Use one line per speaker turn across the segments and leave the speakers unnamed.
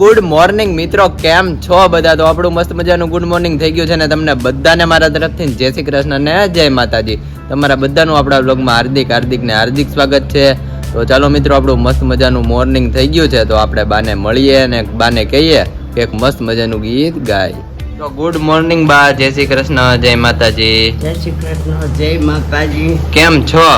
Good morning મિત્રો કેમ છો બધા? તો આપણું મસ્ત મજાનું ગુડ મોર્નિંગ થઈ ગયું છે ને તમને બધાને મારા તરફથી જય શ્રી કૃષ્ણ ને જય માતાજી. તમારા બધાનું આપણા બ્લોગમાં હાર્દિક હાર્દિક ને હાર્દિક સ્વાગત છે. તો ચાલો મિત્રો આપણું મસ્ત મજાનું મોર્નિંગ થઈ ગયું છે. તો આપણે બાને મળીએ અને બાને કહીએ કે એક મસ્ત મજાનું ગીત ગાય. તો ગુડ મોર્નિંગ બા જય શ્રી કૃષ્ણ જય માતાજી.
જય શ્રી કૃષ્ણ જય માતાજી.
કેમ છો?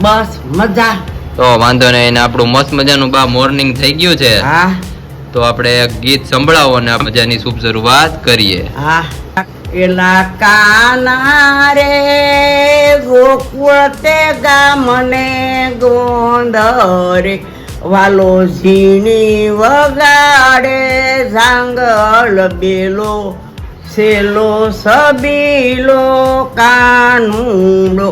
બસ મજા.
તો વાંધો નહીં આપણું મસ્ત મજાનું બા મોર્નિંગ થઈ ગયું છે.
હા.
તો આપણે ગીત સંભળાવો અને મજાની શુભ શરૂઆત કરીએ.
હા એલા કાના રે ગોકુળ તે ગામને ગોંધરે, વાલો ઝીણી વગાડે ઝાંગલ બેલો, સેલો સબીલો કાનુડો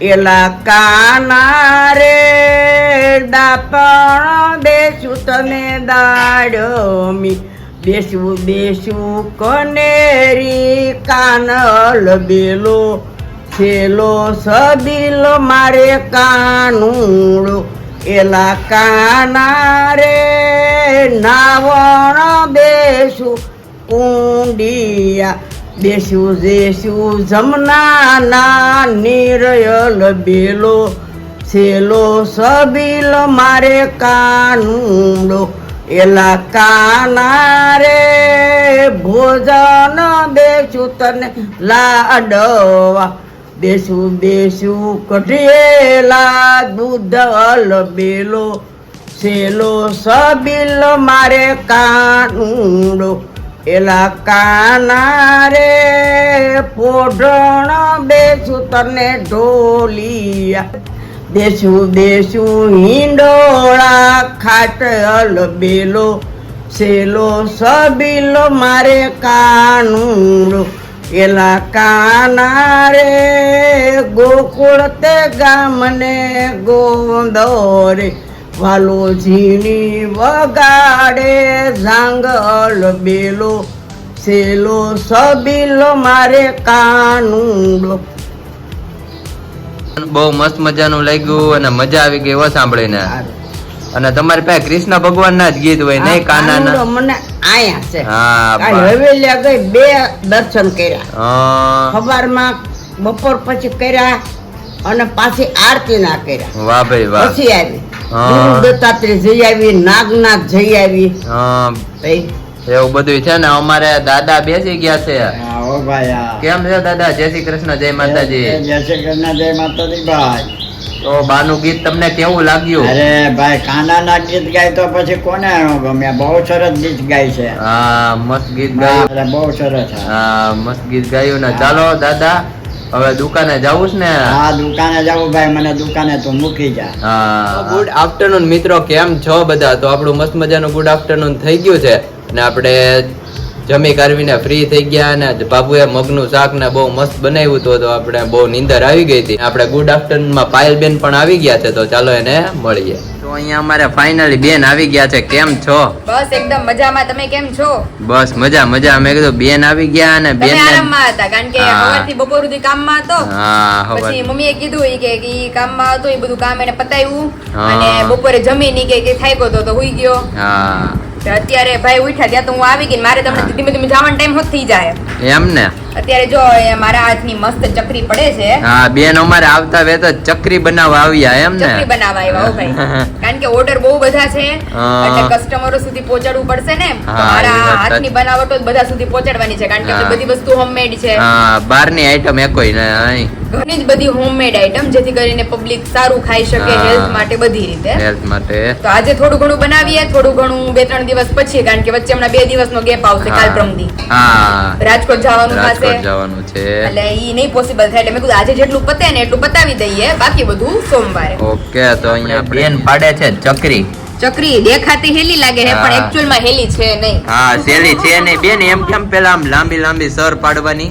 એલા કાના રે દાપણ દેશું તને દાડમી. બેસવું બેસવું કનેરી કાનલ બેલો, છેલો સબીલો મારે કાનુડો. એલા કાના રે નાવણ બેસું કુંડિયા. બેસું દેસું જમનાના નિરયલ બેલો છેલો સબીલ મારે કાનુડો, એલા કાના રે ભોજન દેશું તને લાડવા. બેસું બેસું કઢેલા દૂધ બેલો સેલો સબીલ મારે કાનુડો. એલા કાના રે પોઢણ બેસું તને ઢોલિયા. દેશું દેશું હિંડોળા ખાટ અલબેલો સેલો સબીલો મારે કાનુડો. એલા કાના રે ગોકુળ તે ગામને ગોંદરે વાલો ઝીણી વગાડે ઝાંગલ બેલો. સેલો સબીલો મારે કાનુડો.
બહુ મસ્ત મજાનું લાગ્યું અને મજા આવી ગઈ એવો સાંભળીને. અને તમારી પાસે કૃષ્ણ ભગવાન ના જ ગીત હોય નહીં કાના
ના મને આયા છે.
હા
હવેલી ગઈ બે દર્શન કર્યા.
હા.
સવારમાં બપોર પછી કર્યા અને પાછી આરતી ના કર્યા.
વાહ ભાઈ વાહ.
પછી આવી. દત્તાત્રેય જઈ આવી નાગનાથ જઈ આવી.
એવું બધું છે ને? અમારે દાદા બેસી ગયા છે. કેમ છે દાદા? જય શ્રી કૃષ્ણ જય માતાજી.
જય શ્રી કૃષ્ણ જય માતાજી ભાઈ.
તો બાનું ગીત તમને કેવું લાગ્યું?
અરે ભાઈ કાનાના ગીત ગાય તો પછી કોને ન ગમે બહુ સરસ ગીત ગાય છે.
હા મસ્ત ગીત ગાયું.
બહુ સરસ. હા
મસ્ત ગીત ગાયું ને. ચાલો દાદા હવે દુકાને જવું છે ને?
હા દુકાને જવું ભાઈ મને દુકાને તો મૂકી જા.
હા. ગુડ આફ્ટરનૂન મિત્રો કેમ છો બધા? તો આપણું મસ્ત મજાનું ગુડ આફ્ટરનૂન થઈ ગયું છે. અને આપણે જમી કરવીને ફ્રી થઈ ગયા અને બાબુએ મગનું શાક ને બહુ મસ્ત બનાવ્યું હતું. તો આપણે બહુ નીંદર આવી ગઈ હતી. આપણે ગુડ આફ્ટરનૂનમાં પાયલબેન પણ આવી ગયા છે. તો ચાલો એને મળીએ. તો અહીંયા અમારે ફાઇનલી બેન આવી ગયા છે. કેમ છો?
બસ એકદમ મજામાં. તમે કેમ છો?
બસ મજા મજા. મેં કીધું બેન આવી ગયા અને બેન
આરામમાં હતા? કારણ કે. સવારથી બપોર સુધી કામમાં હતો.
હા
પછી મમ્મીએ કીધું ઈ કે ઈ કામમાં હતો એ બધું કામ એને પતાવ્યું. અને બપોરે જમી કે કે થાક્યો તો તો હુઈ ગયો.
હા.
અત્યારે ભાઈ ઉઠ્યા ત્યાં તો હું આવી ગઈ મારે તમને ધીમે ધીમે જવાનો ટાઈમ હોત થઈ જાય.
એમ ને?
અત્યારે જો મારા હાથની મસ્ત ચકરી પડે છે.
હા બેન અમારે આવતા વેત તો ચકરી બનાવવા આવ્યા એમ ને?
ચકરી બનાવવા આવ્યા ભાઈ. કારણ કે ઓર્ડર બહુ બધા છે. એટલે કસ્ટમરો સુધી પહોંચાડવું પડશે ને મારા હાથની બનાવટો બધા સુધી પહોંચાડવાની છે કારણ કે બધી વસ્તુ હોમમેડ છે.
હા બહારની આઈટમ એકોય ને અહીં.
ઘણી જ બધી હોમમેડ આઈટમ જેથી કરીને પબ્લિક સારું ખાઈ શકે હેલ્થ માટે બધી રીતે.
હેલ્થ માટે.
તો આજે થોડું ઘણું બનાવીએ થોડું ઘણું બે ત્રણ દિવસ પછી કારણ કે વચ્ચે હમણાં બે દિવસનો ગેપ આવશે કાલ પ્રમદી.
હા.
રાજકોટ જવાનું
રાજકોટ
થશે
જવાનું છે.
એટલે ઈ નહીં પોસિબલ થાય એટલે મેં કીધું આજે જેટલું પતે ને એટલું પતાવી દઈએ. બાકી બધું સોમવારે.
ઓકે તો અહીંયા બેન પાડે છે ચકરી.
ચકરી દેખાતી હેલી લાગે છે પણ. એકચ્યુઅલમાં હેલી છે નહીં.
હા સેલી છે નહીં. બેન એમ કેમ પેલા આમ લાંબી લાંબી સર પાડવાની?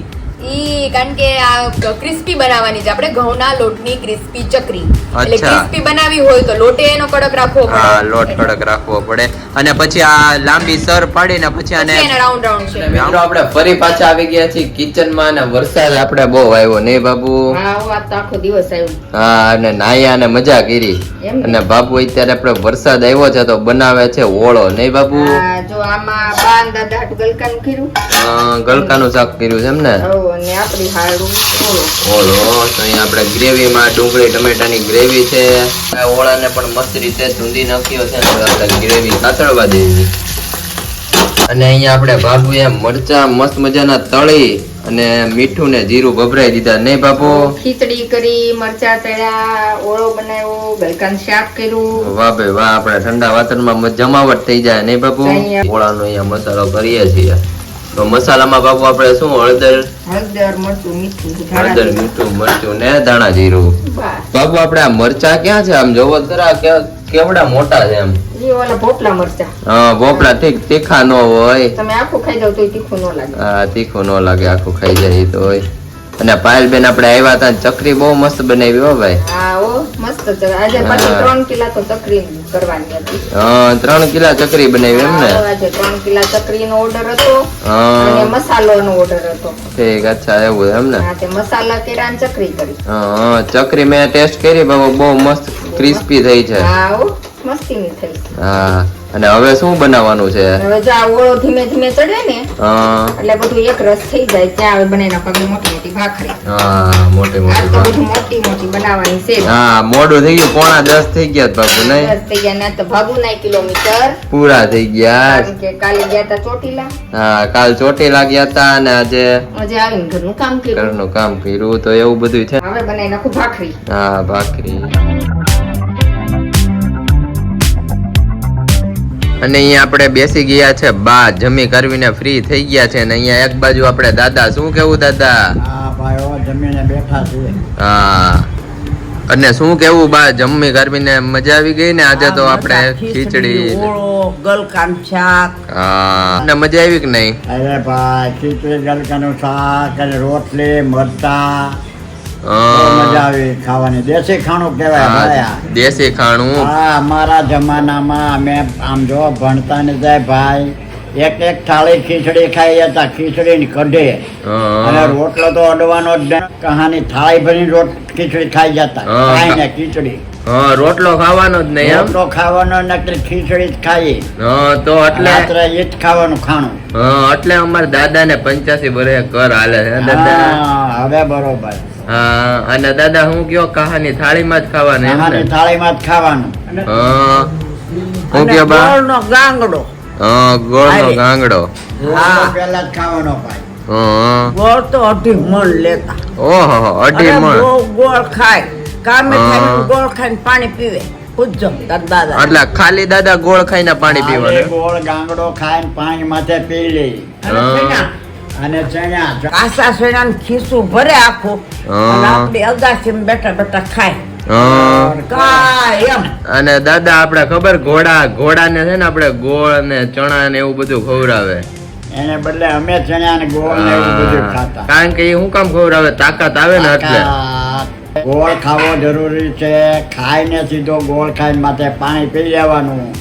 ઈ કારણ કે આ ક્રિસ્પી બનાવવાની છે. આપણે ઘઉંના લોટની ક્રિસ્પી ચકરી. એટલે ક્રિસ્પી બનાવી હોય તો લોટે એનો કડક રાખવો પડે.
હા લોટ કડક રાખવો પડે. અને પછી આ લાંબી સર પાડીને પછી આને
રાઉન્ડ રાઉન્ડ છે.
મિત્રો આપણે ફરી પાછા આવી ગયા છીએ કિચનમાં અને વરસાદ આપણે બહુ આવ્યો નહીં બાબુ?
હા હું તો આખો દિવસ આવ્યો.
હા અને નાયા અને મજા કરી. અને બાપુ અત્યારે આપણે વરસાદ આવ્યો છે તો બનાવે છે ઓળો નહીં બાપુ
આ જો આમાં બાન દાદા ગલકાનું કર્યું.
ગલકાનું શાક કર્યું છે એમ ને?
અને આપણી હાડું ઓળો.
ઓળો તો અહીંયા આપણે ગ્રેવીમાં ડુંગળી ટમેટાની ગ્રેવી છે. ઓળાને પણ મસ્ત રીતે ધૂંધી નાખ્યો છે આપણે ગ્રેવી કાતળવા દેવી અને અહીંયા આપણે બાબુએ મરચા મસ્ત મજાના તળી અને મીઠું ને જીરું ભભરાઈ દીધા. નહીં બાપુ?
ખીચડી કરી મરચા તળ્યા ઓળો બનાવ્યો ગલકાનું શાક કર્યું.
વાહ ભાઈ વાહ આપણે ઠંડા વાતાવરણમાં જમાવટ થઈ જાય. નહીં બાપુ? ઓળાનો અહીંયા મસાલો કરીએ છીએ. તો મસાલામાં બાપુ આપણે શું હળદર?
હળદર મરચું મીઠું
હળદર મીઠું મરચું ને ધાણા જીરું. બાપુ આપણે આ મરચા ક્યાં છે આમ? જોવો જરા કેવડા મોટા છે એમ.
ભોપલા મરચા.
હા તીખા ન હોય.
તમે આખું ખાઈ જાવ તો તીખું ન લાગે.
હા તીખું ન લાગે આખું ખાઈ જાય તો હોય. અને પાયલબેન આપણે આવ્યા હતા ચકરી બહુ મસ્ત બનાવી હો ભાઈ.
હા ઓ મસ્ત આજે પાછી
હા.
ત્રણ કિલા તો ચકરી કરવાની હતી.
હા ત્રણ કિલા ચકરી બનાવી એમ ને?
આજે ત્રણ કિલા ચકરીનો ઓર્ડર હતો અને મસાલોનો ઓર્ડર હતો.
ઠીક અચ્છા એવું એમ ને?
હા તે મસાલા કેરા ચકરી કરી.
હા ચકરી મેં ટેસ્ટ કરી બહુ મસ્ત ક્રિસ્પી થઈ છે.
હા ઓ મસ્તીની થઈ.
હા. અને હવે શું બનાવવાનું છે?
હવે જો આ ઓળો ધીમે ધીમે ચડે ને એટલે બધું એક રસ થઈ જાય ત્યાં હવે બનાવી નાખવાની મોટી મોટી ભાખરી.
હા મોટી મોટી
તો બધું મોટી મોટી બનાવવાની છે.
હા મોડું થઈ ગયું પોણા દસ થઈ ગયા બાપુ નહીં?
દસ થઈ ગયા ના તો ભાગુ ના કિલોમીટર.
પૂરા થઈ ગયા
કે કાલે ગયા તા ચોટીલા.
હા કાલ ચોટી લાગ્યા હતા અને આજે
આજે આવીને ઘરનું કામ કર્યું.
ઘરનું કામ કર્યું તો એવું બધું છે.
હવે બને નાખું ભાખરી.
હા ભાખરી. અને અહીંયા આપણે બેસી ગયા છે. બા જમી કરવીને ફ્રી થઈ ગયા છે. અને અહીંયા એક બાજુ આપણે દાદા શું કેવું દાદા?
હા
અને શું કેવું બા જમી કરવીને મજા આવી ગઈ ને? આજે તો આપણે ખીચડી
ગલકાન શાક.
હા. અને મજા આવી કે નહીં?
અરે ભાઈ ખીચડી ગલકાનું શાક અને રોટલી મરચા. મજા આવી ખાવાની. દેશી ખાણું કહેવાય ભાઈ. આ.
હા, દેશી ખાણું.
હા અમારા જમાનામાં અમે આમ જો ભણતા ને જાય ભાઈ એક એક થાળી ખીચડી ખાઈ હતા ખીચડી ની કઢે અને રોટલો તો અડવાનો જ કહાની થાળી ભરીને રોટ ખીચડી ખાઈ જતા.
ખાઈ
ને ખીચડી.
હા રોટલો ખાવાનો જ નહીં એમ?
રોટલો ખાવાનો નકરી ખીચડી જ ખાઈ
હા તો એટલે?
રાત્રે એ જ ખાવાનું ખાણું.
હા એટલે અમારા દાદા ને પંચ્યાસી વર્ષે કર હાલે છે દાદા?
હવે બરોબર.
હા અને દાદા હું કયો કહાની? થાળીમાં જ ખાવાનું એમ
થાળીમાં જ ખાવાનું.
હા. હું કયો બા?
ગોળનો ગાંગડો.
હા ગોળનો
નો
ગાંગડો.
હા. પહેલા જ ખાવાનો ભાઈ.
હા.
ગોળ તો અઢી મણ લેતા.
ઓહો અઢી મણ.
ગોળ ખાય. ખાઈને ગોળ ખાઈને પાણી પીવે. પૂછજો દાદા.
એટલે ખાલી દાદા ગોળ ખાઈને પાણી પીવાનું.
ગોળ ગાંગડો ખાઈને પાણી માથે પી લે.
અને
હા.
શેના?
અને ચણ્યા
કાસા શેણાનું ખીસું ભરે આખું.
હા.
અને બેઠા બેઠા ખાય. એમ.
અને દાદા આપણે ખબર ઘોડા ઘોડા ને છે ને આપણે ગોળ ને ચણા ને એવું બધું ખવડાવે.
એને બદલે અમે ચણ્યા ને ગોળ ને એવું બધું ખાતા.
કારણ કે એ શું કામ ખવડાવે? તાકાત આવે ને એટલે.
ગોળ ખાવો જરૂરી છે. ખાઈને સીધો ગોળ ખાઈને માટે પાણી પી લેવાનું.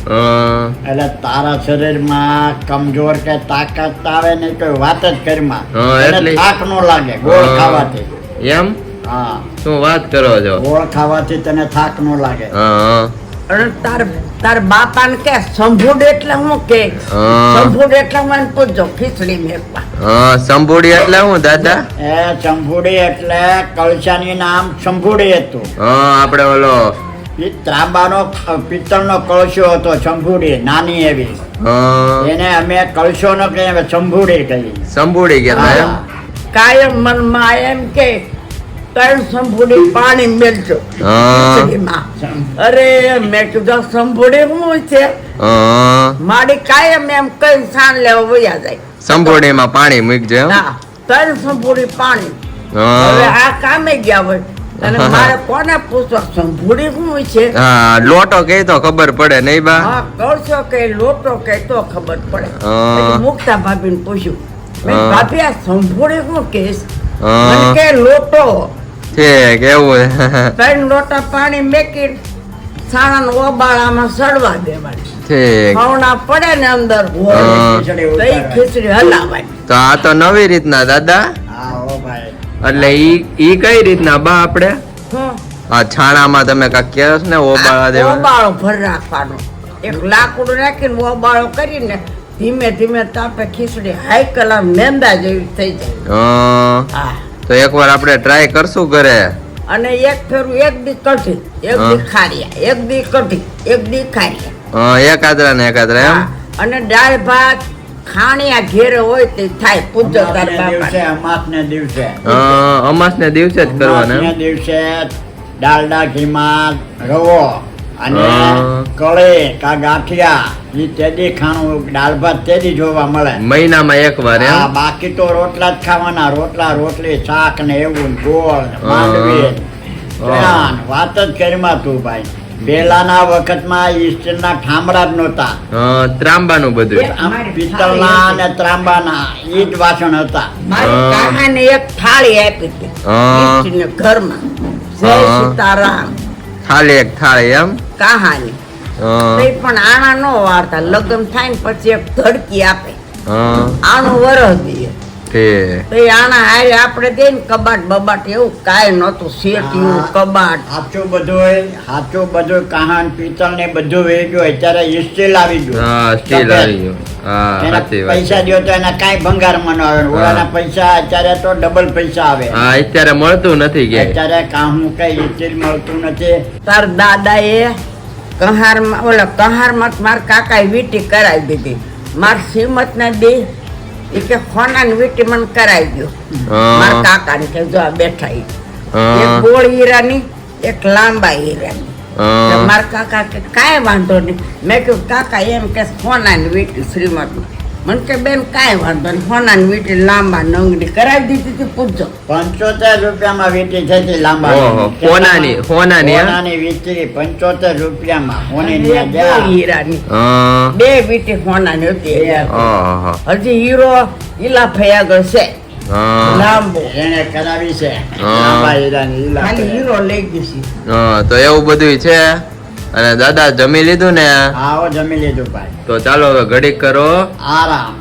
એટલે તારા શરીરમાં કમજોર કે તાકાત આવે ને કોઈ વાત જ કરીમાં
એટલે-
થાક નો લાગે ગોળ. ખાવાથી.
એમ?
હા.
શું વાત કરો છો?
ગોળ ખાવાથી તને થાક નો લાગે.
હા.
અને તાર તાર બાપાને કે સંભુડ એટલે હું કે. સંભુડ એટલે હું એને પૂછજો ખીચડી મેકવા
હા સંભોડી એટલે હું દાદા?
એ ચંપુડી એટલે કળશાની નામ ચંપુડી હતું.
હા આપણે ઓલો
એ ત્રાંબાનો પિત્તળનો કળશો હતો ચંપુડી નાની એવી. એને અમે કળશો નો કહીએ. અમે કહી
સંભોડી કે
કાયમ મનમાં એમ કે ત્રણ સંભોડે પાણી મેળજો. અરે મેં કીધું સંભોડે હું છે?
હા.
મારી કાયમ એમ કઈ સાન લેવા વયા જાય.
સંભોડીમાં પાણી મૂકજો એમ?
ના સંભોડે પાણી. હવે આ કામે ગયા હોય. અને મારે કોને પૂછવા સંભુડી શું છે?
હા લોટો કે તો ખબર પડે નહીં બા?
હા કળશો કે લોટો કહે તો ખબર પડે.
હા.
મુક્તા ભાભીને પૂછ્યું. મેં ભાભી આ સંભુડી શું કે લોટો.
છે કેવું
ત્રણ લોટા પાણી મેકી છાણાના ઓબાળામાં સડવા દેવાની. પડે ને અંદર
ખીચડી
તો
આ તો નવી રીતના દાદા?
હા ઓ ભાઈ.
એટલે ઈ ઈ કઈ રીતના બા આપણે આ છાણામાં તમે કાંક કેસ ને ઓબાળા દેવા?
ઓબાળો ભર રાખવાનો. એક લાકડું રાખીને ઓબાળો કરીને ધીમે ધીમે તાપે ખીચડી હાઈ કલર મેંદા જેવી થઈ જાય.
હા. તો એકવાર આપણે ટ્રાય કરશું ઘરે.
અને એક ફેરું એક દી કઢી એક દી
હા.
ખારિયા એક દી કઢી એક દી ખારિયા
હા, એકાદરા ને એકાદરા એમ?
અને દાળ ભાત ખાણિયા ઘેરે હોય તે થાય પૂજો તાર બાપા
અમાસ ને દિવસે.
અમાસ ને દિવસે જ કરવાના દિવસે?
દિવસે ડાલડા ઘીમાં રવો. અને કળે કા ગાંઠિયા ઈ તેદી ખાણું દાળ ભાત તેદી જોવા મળે.
મહિનામાં એક વાર
હા બાકી તો રોટલા જ ખાવાના. રોટલા રોટલી શાક ને એવું ગોળ માંડવી. વાત જ કરીમાં તું ભાઈ. પહેલાના વખતમાં ઈસ્ટર ના ઠામડા જ નહોતા.
ત્રાંબા ત્રાંબાનું બધું.
આમ પિત્તળના અને ત્રાંબાના ના જ વાસણ હતા.
મારી. એક થાળી આપી હતી. ઘરમાં. જય સીતારામ.
ખાલી એક થાળી એમ?
કહાની. તે પણ આણા નો વાળતા. લગ્ન થાય ને પછી એક ધડકી આપે. આણું વરસ દે.
તે
એ આણા હારે આપણે દે ને કબાટ બબાટ એવું કાંઈ નહોતું. શેઠિયું કબાટ.
સાચું બધું સાચું બધું કહાન પિત્તળ ને બધું વેચ્યું અત્યારે સ્ટીલ આવી ગયું.
હા સ્ટીલ આવી ગયું. હા સાચી વાત
પૈસા
છે.
તો એના કાંઈ ભંગારમાં ન આવે. ઓલાના પૈસા અત્યારે તો ડબલ પૈસા આવે.
હા અત્યારે મળતું નથી કે
અત્યારે કાહું કઈ સ્ટીલ મળતું નથી.
તાર દાદાએ કહારમાં ઓલા કહારમાં મારા કાકાએ વીટી કરાવી દીધી. મારા શ્રીમત ને દે. એ કે ખોનાની વીટી મને કરાવી દો
હા.
મારા કાકાને કે જો આ બેઠા. એક ગોળ હીરાની એક લાંબા હીરાની. મારા કાકા કે કાંઈ વાંધો નહીં મેં કહ્યું કાકા એમ કે સોનાની વીટી શ્રીમત મને કે બેન કાંઈ વાંધો નહીં. સોનાની વીટી લાંબા નંગડી કરાવી દીધી હતી પૂછજો.
પંચોતેર રૂપિયામાં વીટી થઈ હતી લાંબા
હોનાની, હોનાની,
હોનાની વીટી પંચોતેર રૂપિયામાં. હોની
હીરાની. બે વીટી હોનાની હતી હજી હીરો ઈલા ફયાગર છે. લાંબો.
એને કરાવી છે. લાંબા હીરાની.
હીરો લઈ ગઈ છે.
તો એવું બધું છે? અને દાદા જમી લીધું ને?
આવો જમી લીધું ભાઈ.
તો ચાલો હવે ઘડીક કરો.
આરામ.